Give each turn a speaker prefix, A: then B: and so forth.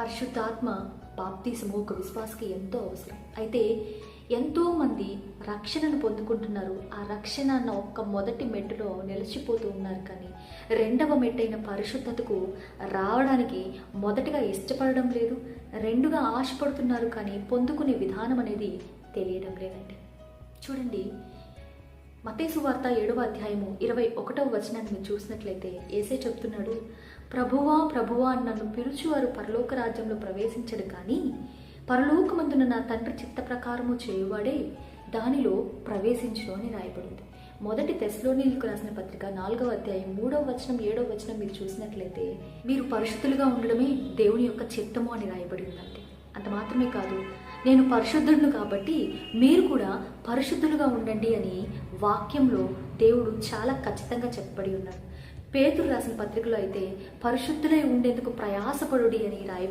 A: పరిశుద్ధాత్మ బాప్తీసము ఒక విశ్వాసకి ఎంతో అవసరం. అయితే ఎంతో మంది రక్షణను పొందుకుంటున్నారు. ఆ రక్షణ అన్న ఒక్క మొదటి మెట్టులో నిలిచిపోతూ ఉన్నారు కానీ రెండవ మెట్టైన పరిశుద్ధతకు రావడానికి మొదటగా ఇష్టపడడం లేదు. రెండుగా ఆశపడుతున్నారు కానీ పొందుకునే విధానం అనేది తెలియడం లేదండి. చూడండి మతేసు వార్త ఏడవ అధ్యాయము ఇరవై ఒకటవ వచనాన్ని మీరు చూసినట్లయితే ఏసే చెప్తున్నాడు ప్రభువా ప్రభువా అని నన్ను పిలుచువారు పరలోక రాజ్యంలో ప్రవేశించడు కానీ పరలోకమందున నా తండ్రి చిత్త ప్రకారము చేయువాడే దానిలో ప్రవేశించడం అని రాయబడింది. మొదటి తెస్లోనీలకు రాసిన పత్రిక నాలుగవ అధ్యాయం మూడవ వచనం ఏడవ వచనం మీరు చూసినట్లయితే మీరు పరిశుద్ధులుగా ఉండడమే దేవుని యొక్క చిత్తము అని రాయబడి ఉందండి. అంత మాత్రమే కాదు నేను పరిశుద్ధుడును కాబట్టి మీరు కూడా పరిశుద్ధులుగా ఉండండి అని వాక్యంలో దేవుడు చాలా ఖచ్చితంగా చెప్పబడి ఉన్నాడు పేతురు రాసిన పత్రికలో అయితే పరిశుద్ధులై ఉండేందుకు ప్రయాసపడుడి అని రాయబడి